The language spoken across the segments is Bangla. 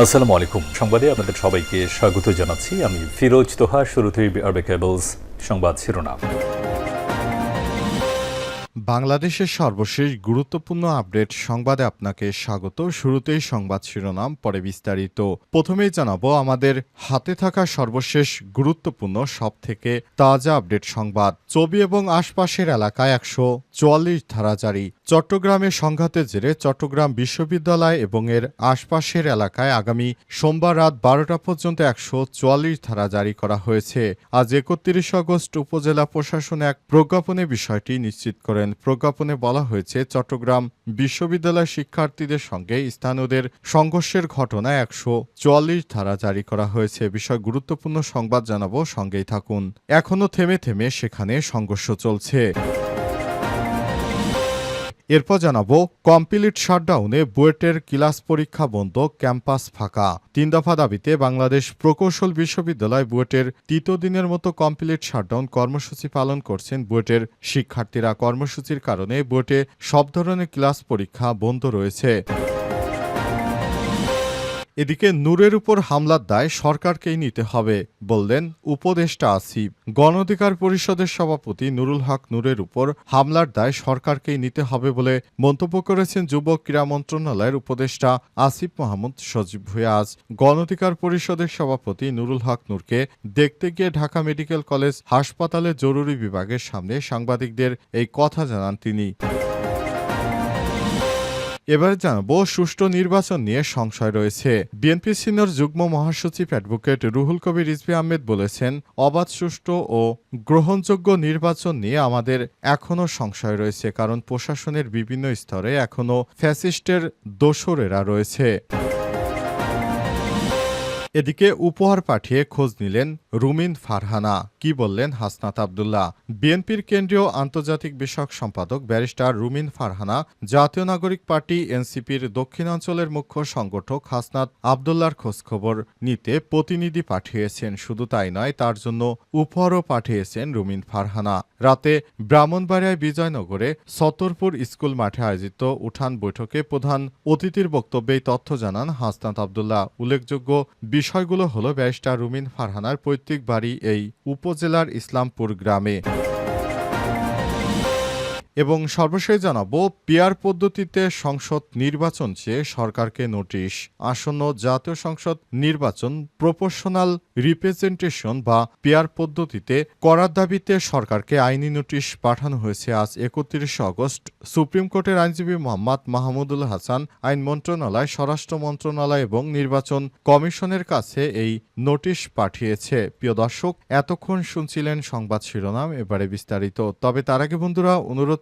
আসসালামু আলাইকুম। সংবাদে আপনাদের সবাইকে স্বাগত জানাচ্ছি। আমি ফিরোজ তোহা, শুরুতেই আরবে কেবলস সংবাদ শিরোনাম। বাংলাদেশের সর্বশেষ গুরুত্বপূর্ণ আপডেট সংবাদে আপনাকে স্বাগত। শুরুতেই সংবাদ শিরোনাম, পরে বিস্তারিত। প্রথমেই জানাব, আমাদের হাতে থাকা সর্বশেষ গুরুত্বপূর্ণ সব থেকে তাজা আপডেট সংবাদ। চবি এবং আশপাশের এলাকায় একশো চুয়াল্লিশ ধারা জারি। চট্টগ্রামে সংঘাতের জেরে চট্টগ্রাম বিশ্ববিদ্যালয় এবং এর আশপাশের এলাকায় আগামী সোমবার রাত বারোটা পর্যন্ত একশো চুয়াল্লিশ ধারা জারি করা হয়েছে। আজ একত্রিশ আগস্ট উপজেলা প্রশাসন এক প্রজ্ঞাপনে বিষয়টি নিশ্চিত করেন। প্রজ্ঞাপনে বলা হয়েছে, চট্টগ্রাম বিশ্ববিদ্যালয় শিক্ষার্থীদের সঙ্গে স্থানীয়দের সংঘর্ষের ঘটনায় একশো চুয়াল্লিশ ধারা জারি করা হয়েছে। বিষয় গুরুত্বপূর্ণ সংবাদ জানাব। সঙ্গেই থাকুন। এখনও থেমে থেমে সেখানে সংঘর্ষ চলছে। এরপর জানাব, কমপ্লিট শাটডাউনে বুয়েটের ক্লাস পরীক্ষা বন্ধ, ক্যাম্পাস ফাঁকা। তিন দফা দাবিতে বাংলাদেশ প্রকৌশল বিশ্ববিদ্যালয় বুয়েটের তৃতীয় দিনের মতো কমপ্লিট শাটডাউন কর্মসূচি পালন করছেন বুয়েটের শিক্ষার্থীরা। কর্মসূচির কারণে বুয়েটে সব ধরনের ক্লাস পরীক্ষা বন্ধ রয়েছে। এদিকে নূরের উপর হামলার দায় সরকারকেই নিতে হবে, বললেন উপদেষ্টা আসিফ। গণ অধিকার পরিষদের সভাপতি নুরুল হক নূরের উপর হামলার দায় সরকারকেই নিতে হবে বলে মন্তব্য করেছেন যুব ক্রীড়া মন্ত্রণালয়ের উপদেষ্টা আসিফ মাহমুদ সজীব ভুয়া আজ গণ অধিকার পরিষদের সভাপতি নুরুল হক নূরকে দেখতে গিয়ে ঢাকা মেডিকেল কলেজ হাসপাতালে জরুরি বিভাগের সামনে সাংবাদিকদের এই কথা জানান তিনি। এবার জানাব, সুষ্ঠু নির্বাচন নিয়ে সংশয় রয়েছে। বিএনপি সিনিয়র যুগ্ম মহাসচিব অ্যাডভোকেট রুহুল কবির রিজভি আহমেদ বলেছেন, অবাধ, সুষ্ঠু ও গ্রহণযোগ্য নির্বাচন নিয়ে আমাদের এখনও সংশয় রয়েছে, কারণ প্রশাসনের বিভিন্ন স্তরে এখনও ফ্যাসিস্টের দোসরেরা রয়েছে। এদিকে উপহার পাঠিয়ে খোঁজ নিলেন রুমিন ফারহানা। কি বললেন হাসনাত আবদুল্লাহ? বিএনপির কেন্দ্রীয় আন্তর্জাতিক বিষয়ক সম্পাদক ব্যারিস্টার রুমিন ফারহানা, জাতীয় নাগরিক পার্টি এনসিপির দক্ষিণাঞ্চলের মুখ্য সংগঠক হাসনাত আবদুল্লার খোঁজখবর নিতে প্রতিনিধি পাঠিয়েছেন। শুধু তাই নয়, তার জন্য উপহারও পাঠিয়েছেন রুমিন ফারহানা। রাতে ব্রাহ্মণবাড়িয়ায় বিজয়নগরে সতরপুর স্কুল মাঠে আয়োজিত উঠান বৈঠকে প্রধান অতিথির বক্তব্যে এই তথ্য জানান হাসনাত আবদুল্লাহ। উল্লেখযোগ্য বিষয়গুলো হলো ব্যারিস্টার রুমিন ফারহানার পৈতৃক বাড়ি এই উপজেলার ইসলামপুর গ্রামে। এবং সর্বশেষ জানাব, পিয়ার পদ্ধতিতে সংসদ নির্বাচন চেয়ে সরকারকে নোটিশ। আসন্ন জাতীয় সংসদ নির্বাচন প্রপোর্শনাল রিপ্রেজেন্টেশন বা পিয়ার পদ্ধতিতে করার দাবিতে সরকারকে আইনি নোটিশ পাঠানো হয়েছে আজ একত্রিশে আগস্ট। সুপ্রিম কোর্টের আইনজীবী মোহাম্মদ মাহমুদুল হাসান আইন মন্ত্রণালয়, স্বরাষ্ট্র মন্ত্রণালয় এবং নির্বাচন কমিশনের কাছে এই নোটিশ পাঠিয়েছে। প্রিয় দর্শক, এতক্ষণ শুনছিলেন সংবাদ শিরোনাম, এবারে বিস্তারিত। তবে তার আগে বন্ধুরা, অনুরোধ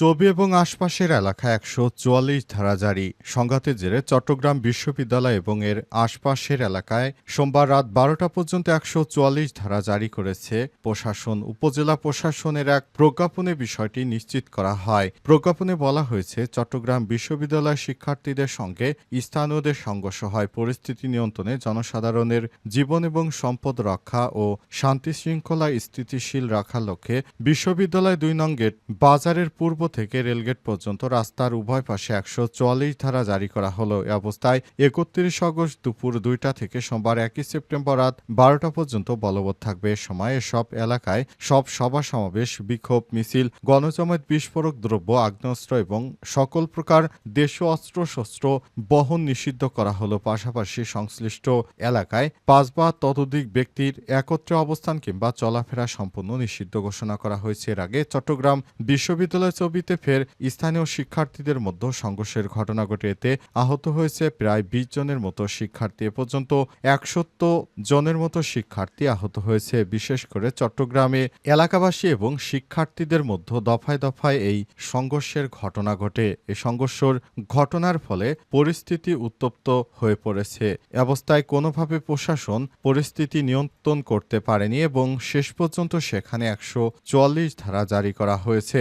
চবি এবং আশপাশের এলাকায় একশো চুয়াল্লিশ ধারা জারি। সংঘাতের জেরে চট্টগ্রাম বিশ্ববিদ্যালয় এবং এর আশপাশের এলাকায় সোমবার রাত বারোটা পর্যন্ত একশো চুয়াল্লিশ ধারা জারি করেছে। প্রশাসন, উপজেলা প্রশাসনের এক প্রজ্ঞাপনে বিষয়টি নিশ্চিত করা হয়। প্রজ্ঞাপনে বলা হয়েছে, চট্টগ্রাম বিশ্ববিদ্যালয় শিক্ষার্থীদের সঙ্গে স্থানীয়দের সংঘর্ষ হয়। পরিস্থিতি নিয়ন্ত্রণে জনসাধারণের জীবন এবং সম্পদ রক্ষা ও শান্তি শৃঙ্খলা স্থিতিশীল রাখার লক্ষ্যে বিশ্ববিদ্যালয় দুই নং গেট বাজারের পূর্ব থেকে রেলগেট পর্যন্ত রাস্তার উভয় পাশে একশো চুয়াল্লিশ ধারা জারি করা হলো। এ অবস্থায় একত্রিশ আগস্ট দুপুর দুইটা থেকে সোমবার একই সেপ্টেম্বর রাত বারোটা পর্যন্ত বলবৎ থাকবে। সময় এসব এলাকায় সব সভা সমাবেশ, বিক্ষোভ, মিছিল, গণজমায়েত বিস্ফোরক দ্রব্য, আগ্নেয়াস্ত্র এবং সকল প্রকার দেশীয় অস্ত্রশস্ত্র বহন নিষিদ্ধ করা হলো। পাশাপাশি সংশ্লিষ্ট এলাকায় পাঁচ বা ততোধিক ব্যক্তির একত্রে অবস্থান কিংবা চলাফেরা সম্পূর্ণ নিষিদ্ধ ঘোষণা করা হয়েছে। এর আগে চট্টগ্রাম বিশ্ববিদ্যালয় বিপ্লবীতে ফের স্থানীয় শিক্ষার্থীদের মধ্যে সংঘর্ষের ঘটনা ঘটে এতে আহত হয়েছে প্রায় বিশ জনের মতো শিক্ষার্থী। এ পর্যন্ত একশত জনের মতো শিক্ষার্থী আহত হয়েছে, বিশেষ করে চট্টগ্রামে। এলাকাবাসী এবং শিক্ষার্থীদের মধ্যে দফায় দফায় এই সংঘর্ষের ঘটনা ঘটে। এই সংঘর্ষের ঘটনার ফলে পরিস্থিতি উত্তপ্ত হয়ে পড়েছে। অবস্থায় কোনোভাবে প্রশাসন পরিস্থিতি নিয়ন্ত্রণ করতে পারেনি এবং শেষ পর্যন্ত সেখানে একশো চুয়াল্লিশ ধারা জারি করা হয়েছে।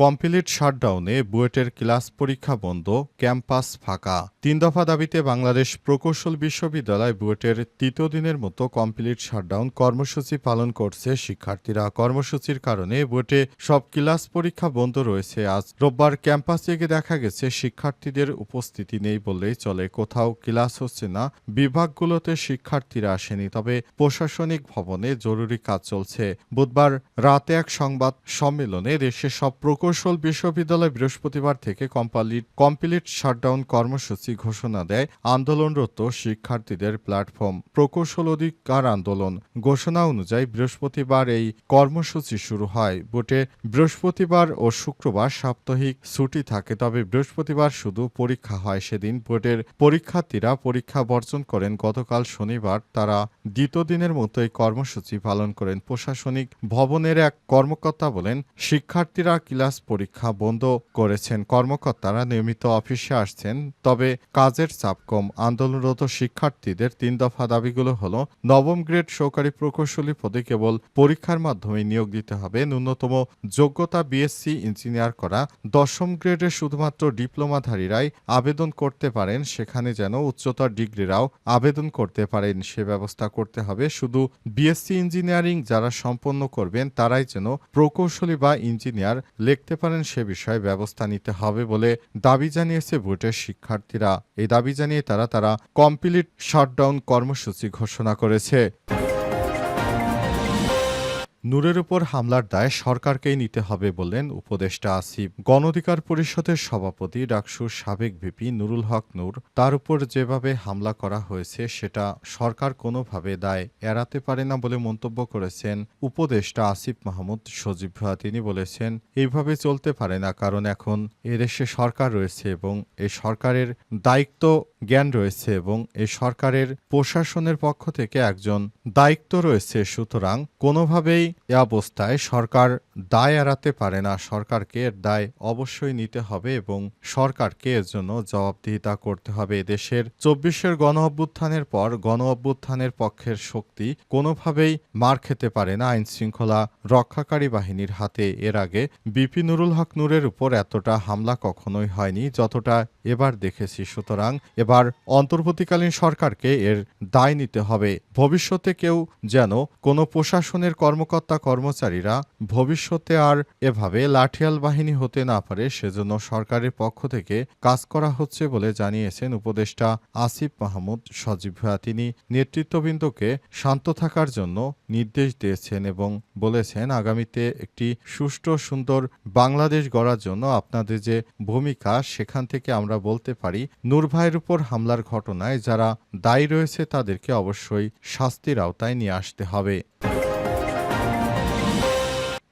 কমপ্লিট শাটডাউনে বুয়েটের ক্লাস পরীক্ষা বন্ধ, ক্যাম্পাস ফাঁকা। তিন দফা দাবিতে বাংলাদেশ প্রকৌশল বিশ্ববিদ্যালয় বুয়েটের তৃতীয় দিনের মতো কমপ্লিট শাটডাউন কর্মসূচি পালন করছে শিক্ষার্থীরা। কর্মসূচির কারণে বুয়েটে সব ক্লাস পরীক্ষা বন্ধ রয়েছে। আজ রোববার ক্যাম্পাসে গিয়ে দেখা গেছে, শিক্ষার্থীদের উপস্থিতি নেই বললেই চলে। কোথাও ক্লাস হচ্ছে না, বিভাগগুলোতে শিক্ষার্থীরা আসেনি, তবে প্রশাসনিক ভবনে জরুরি কাজ চলছে। বুধবার রাতে এক সংবাদ সম্মেলনে দেশের সব প্রকৌশল বিশ্ববিদ্যালয় বৃহস্পতিবার থেকে কমপ্লিট কমপ্লিট শাটডাউন কর্মসূচি ঘোষণা দেয় আন্দোলনরত শিক্ষার্থীদের প্ল্যাটফর্ম। প্রকৌশল অধিকার আন্দোলন ঘোষণা অনুযায়ী বৃহস্পতিবার এই কর্মসূচি শুরু হয়। বুটে বৃহস্পতিবার ও শুক্রবার সাপ্তাহিক ছুটি থাকে, তবে বৃহস্পতিবার শুধু পরীক্ষা হয় সেদিন। বোর্ডের পরীক্ষার্থীরা পরীক্ষা বর্জন করেন। গতকাল শনিবার তারা দ্বিতীয় দিনের মতো এই কর্মসূচি পালন করেন। প্রশাসনিক ভবনের এক কর্মকর্তা বলেন, শিক্ষার্থীরা ক্লাস পরীক্ষা বন্ধ করেছেন। কর্মকর্তারা নিয়মিত অফিসে আসছেন, তবে কাজের চাপ কম। আন্দোলনরত শিক্ষার্থীদের তিন দফা দাবিগুলো হলো, নবম গ্রেড সহকারী প্রকৌশলী পদে কেবল পরীক্ষার মাধ্যমে নিয়োগ দিতে হবে, ন্যূনতম যোগ্যতা বিএসসি ইঞ্জিনিয়ার করা। দশম গ্রেডে শুধুমাত্র ডিপ্লোমাধারীরাই আবেদন করতে পারেন, সেখানে যেন উচ্চতর ডিগ্রিরাও আবেদন করতে পারেন। সে ব্যবস্থা করতে হবে। শুধু বিএসসি ইঞ্জিনিয়ারিং যারা সম্পন্ন করবেন, তারাই যেন প্রকৌশলী বা ইঞ্জিনিয়ার লিখতে পারেন সে বিষয়ে ব্যবস্থা নিতে হবে বলে দাবি জানিয়েছে ভোটের শিক্ষার্থীরা। এই দাবি জানিয়ে তারা তারা কমপ্লিট শাটডাউন কর্মসূচি ঘোষণা করেছে। নূরের উপর হামলার দায় সরকারকেই নিতে হবে বললেন উপদেষ্টা আসিফ। গণঅধিকার পরিষদের সভাপতি ডাকসুর সাবেক ভিপি নুরুল হক নূর। তার উপর যেভাবে হামলা করা হয়েছে, সেটা সরকার কোনোভাবে দায় এড়াতে পারে না বলে মন্তব্য করেছেন উপদেষ্টা আসিফ মাহমুদ সজীব তিনি বলেছেন, এইভাবে চলতে পারে না, কারণ এখন এদেশে সরকার রয়েছে এবং এই সরকারের দায়িত্ব জ্ঞান রয়েছে এবং এই সরকারের প্রশাসনের পক্ষ থেকে একজন দায়িত্ব রয়েছে। সুতরাং কোনোভাবেই এ অবস্থায় সরকার দায় এড়াতে পারে না সরকারকে, এর দায় অবশ্যই নিতে হবে এবং সরকারকে এর জন্য জবাবদিহিতা করতে হবে। দেশের চব্বিশের গণ অভ্যুত্থানের পর গণ অভ্যুত্থানের পক্ষের শক্তি কোনোভাবেই মার খেতে পারে না আইন শৃঙ্খলা রক্ষাকারী বাহিনীর হাতে। এর আগে বিপি নুরুল হক নূরের উপর এতটা হামলা কখনোই হয়নি, যতটা এবার দেখেছি। সুতরাং এবার অন্তর্বর্তীকালীন সরকারকে এর দায় নিতে হবে। ভবিষ্যতে কেউ যেন কোনো প্রশাসনের কর্মকর্তা কর্মচারীরা ভবিষ্যতে আর এভাবে লাঠিয়াল বাহিনী হতে না পারে, সেজন্য সরকারের পক্ষ থেকে কাজ করা হচ্ছে বলে জানিয়েছেন উপদেষ্টা আসিফ মাহমুদ সজীব ভুয়া তিনি নেতৃত্ববৃন্দকে শান্ত থাকার জন্য নির্দেশ দিয়েছেন এবং বলেছেন, আগামীতে একটি সুষ্ঠু, সুন্দর বাংলাদেশ গড়ার জন্য আপনাদের যে ভূমিকা, সেখান থেকে আমরা বলতে পারি, নূর ভাইয়ের উপর হামলার ঘটনায় যারা দায়ী রয়েছে তাদেরকে অবশ্যই শাস্তির আওতায় নিয়ে আসতে হবে।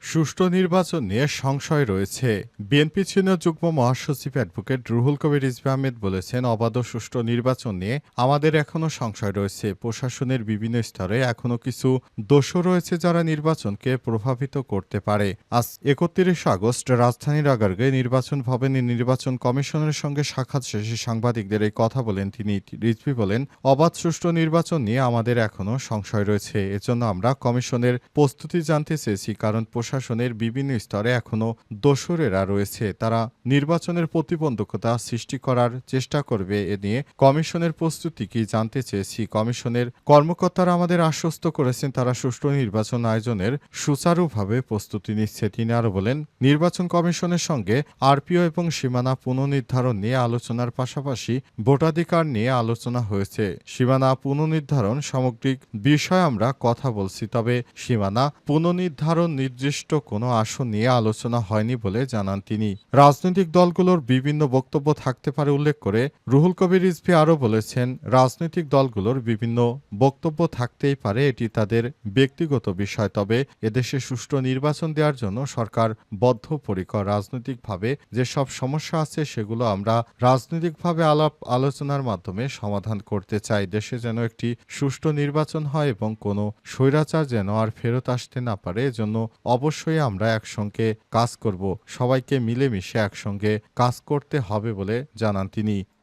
সুষ্ঠু নির্বাচন নিয়ে সংশয় রয়েছে। বিএনপি সিনিয়র যুগ্ম মহাসচিব অ্যাডভোকেট রুহুল কবির রিজভী আহমেদ বলেছেন, অবাধ সুষ্ঠু নির্বাচন নিয়ে আমাদের এখনও সংশয় রয়েছে। প্রশাসনের বিভিন্ন স্তরে এখনও কিছু দোষও রয়েছে যারা নির্বাচনকে প্রভাবিত করতে পারে। আজ একত্রিশ আগস্ট রাজধানীর আগারগে নির্বাচন ভবনে নির্বাচন কমিশনের সঙ্গে সাক্ষাৎ শেষে সাংবাদিকদের এই কথা বলেন তিনি। রিজভী বলেন, অবাধ সুষ্ঠু নির্বাচন নিয়ে আমাদের এখনও সংশয় রয়েছে। এজন্য আমরা কমিশনের প্রস্তুতি জানতে চেয়েছি, কারণ প্রশাসনের বিভিন্ন স্তরে এখনও দোসরেরা রয়েছে। তারা নির্বাচনের প্রতিবন্ধকতা সৃষ্টি করার চেষ্টা করবে এ নিয়ে কমিশনের প্রস্তুতি কি জানতে চেয়েছি। কমিশনের কর্মকর্তারা আমাদের আশ্বস্ত করেছেন, তারা সুষ্ঠু নির্বাচন আয়োজনের সুচারুভাবে প্রস্তুতি নিচ্ছে। তিনি আরও বলেন, নির্বাচন কমিশনের সঙ্গে আরপিও এবং সীমানা পুনর্নির্ধারণ নিয়ে আলোচনার পাশাপাশি ভোটাধিকার নিয়ে আলোচনা হয়েছে। সীমানা পুনর্নির্ধারণ সামগ্রিক বিষয়ে আমরা কথা বলছি, তবে সীমানা পুনর্নির্ধারণ নির্দিষ্ট নির্দিষ্ট কোনো আসন নিয়ে আলোচনা হয়নি বলে জানান তিনি। রাজনৈতিক দলগুলোর বিভিন্ন বক্তব্য থাকতে পারে উল্লেখ করে রুহুল কবির রিজভী আরও বলেছেন, রাজনৈতিক দলগুলোর বিভিন্ন বক্তব্য থাকতেই পারে, এটি তাদের ব্যক্তিগত বিষয়। তবে এদেশে সুষ্ঠু নির্বাচন দেওয়ার জন্য সরকার বদ্ধপরিকর। রাজনৈতিকভাবে যেসব সমস্যা আছে, সেগুলো আমরা রাজনৈতিকভাবে আলাপ আলোচনার মাধ্যমে সমাধান করতে চাই। দেশে যেন একটি সুষ্ঠু নির্বাচন হয় এবং কোনো স্বৈরাচার যেন আর ফেরত আসতে না পারে, এজন্য অবশ্যই আমরা একসঙ্গে কাজ করব। সবাইকে মিলেমিশে একসঙ্গে কাজ করতে হবে বলে জানান তিনি।